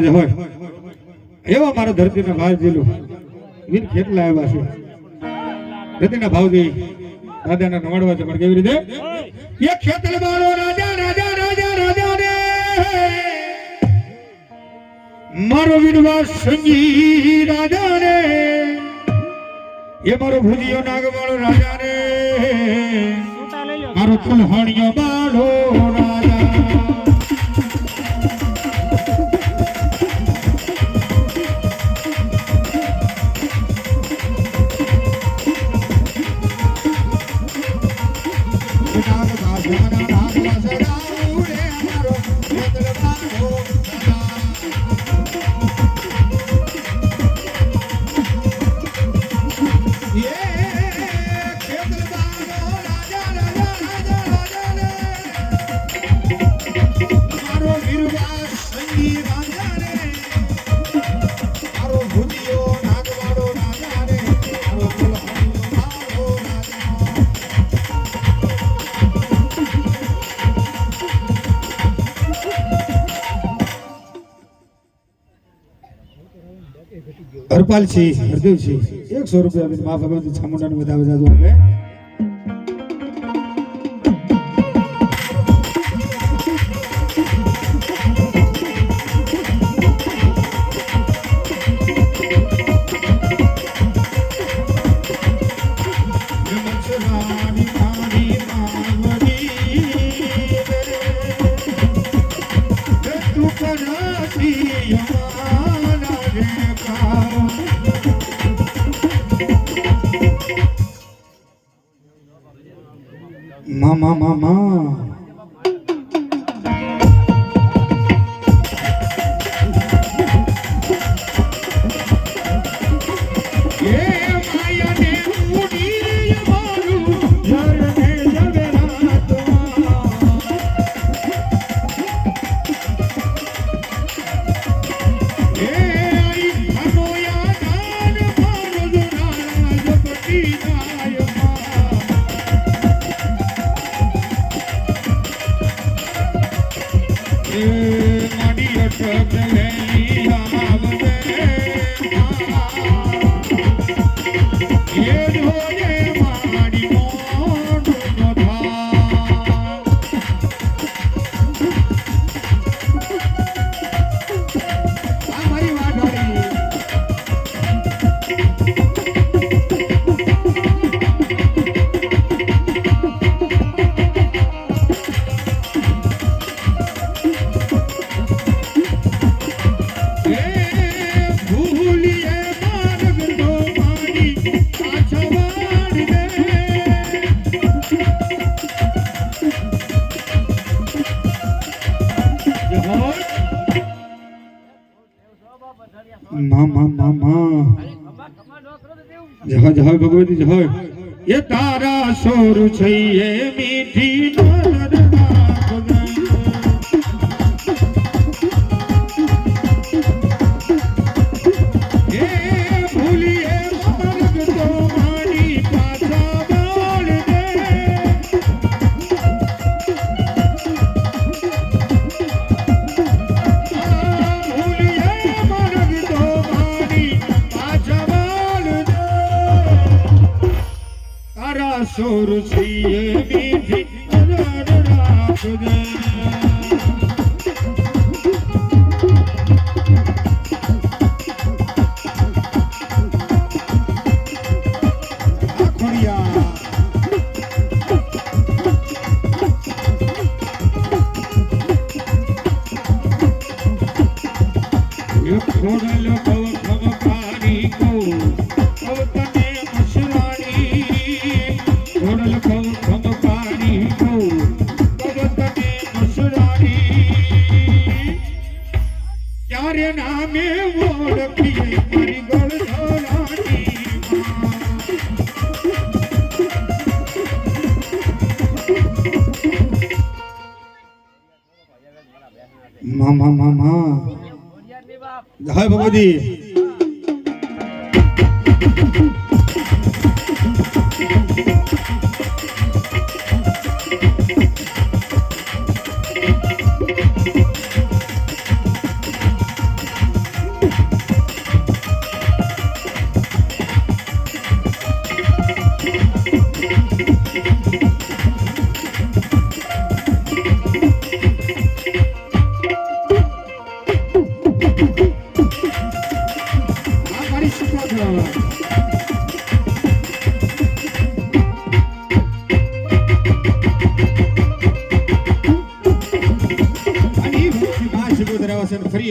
જય હોય. એવા મારા ધરતીના ભાવ જીલું. વીર કેટલા આવ્યા છે. ધરતીના ભાવજી દાદાના નવાડવા છે. પણ કેવી રીતે? એ ખેતર મારો રાજા રાજા રાજા રાજા રે મારો વિનવા સંગી રાજા રે એ મારો ભુજિયો નાગવાળો રાજા રે મારો તુલહાણીયો બાળો હરપાલ છે હરદેવ છે એકસો રૂપિયા માફ અમે ચામુંડાને બધા બધા દો આપે મામા મામા મામા મામા જય જય ભગવતી જહ એ તારા સોર છે એ મીઠી નર સુર છીએ મીઠી નજર ક્યારે નામે ઓળખીએ મારી ગળ ધરાણી મામા મામા જય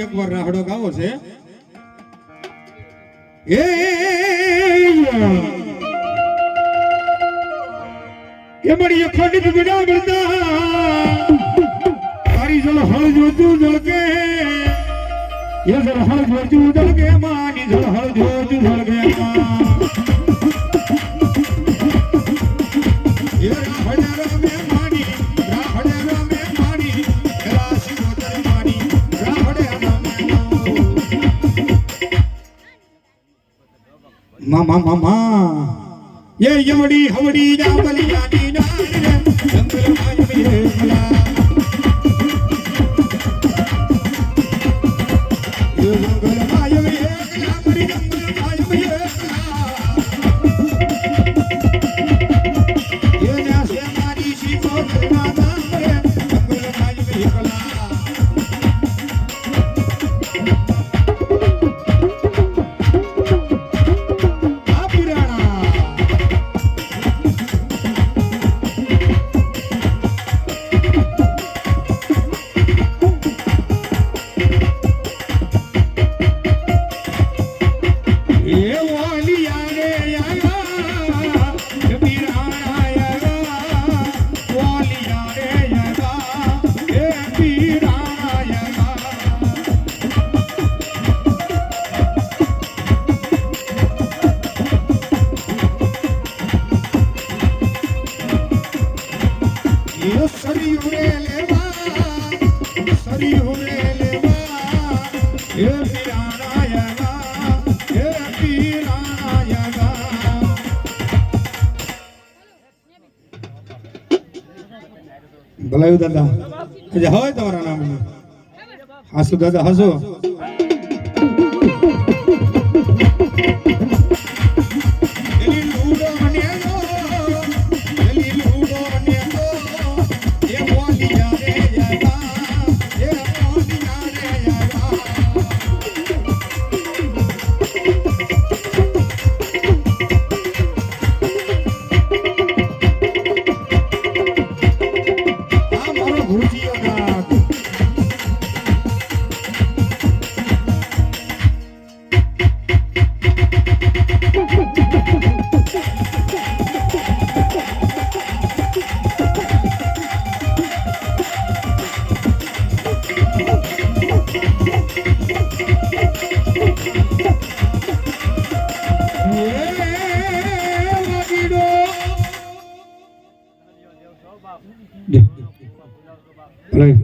ફરી એકવાર રાહડો ગાવો છે એ એમડી ખંડિત વિડા બળતા મેં મા મા મા યે યમડી હમડી જા બલિયા દીના રે જંગલમાં મે ભલાયું દાદા. હવે તમારા નામ હાસુ દાદા હસો? ஊசி લઈ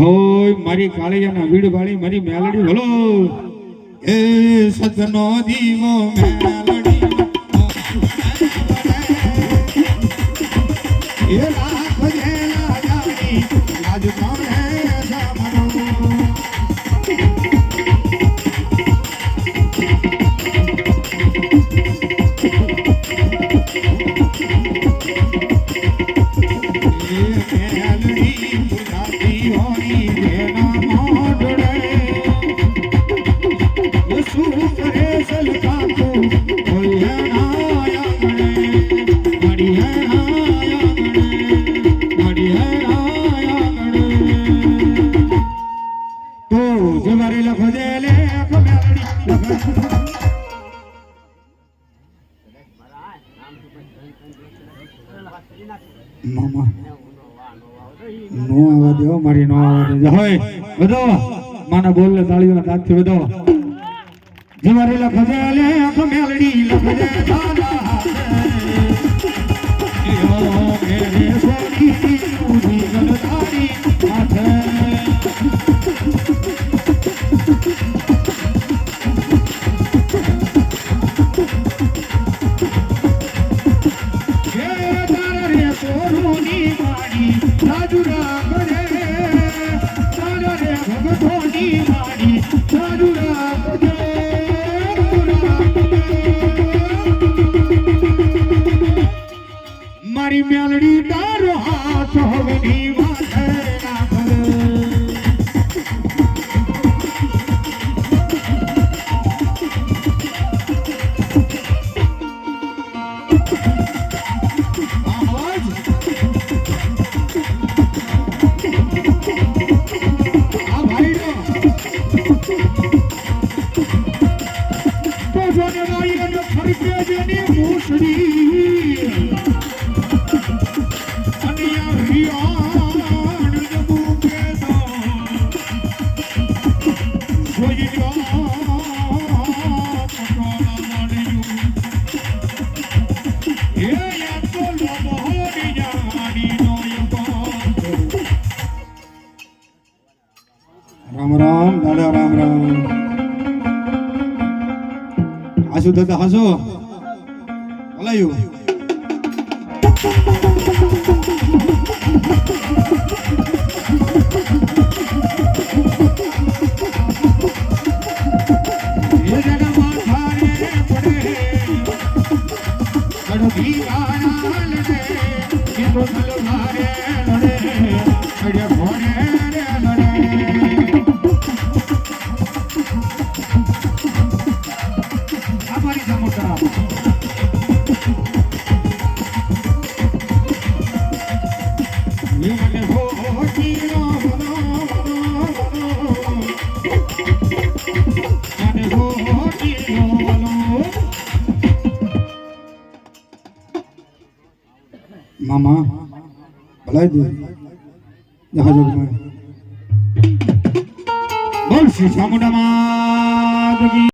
હોય મારી કાળિયાના વીડ વાળી મારી મેલડી ભલો એ સજનો દીવો મેલડી. એ નો દે હોય બધો માના બોલ લે તાળીઓના તાતથી બધો જમારે લખજે લે આંખ મેલડી લખજે. ಧೋನಿ ಮಾಡಿ ಚಾರುರ રામ રામ. હાસુ દાદા હાસુ. ભલાયું. એ આ મારી સમોસા મને હોટી નો મને હોટી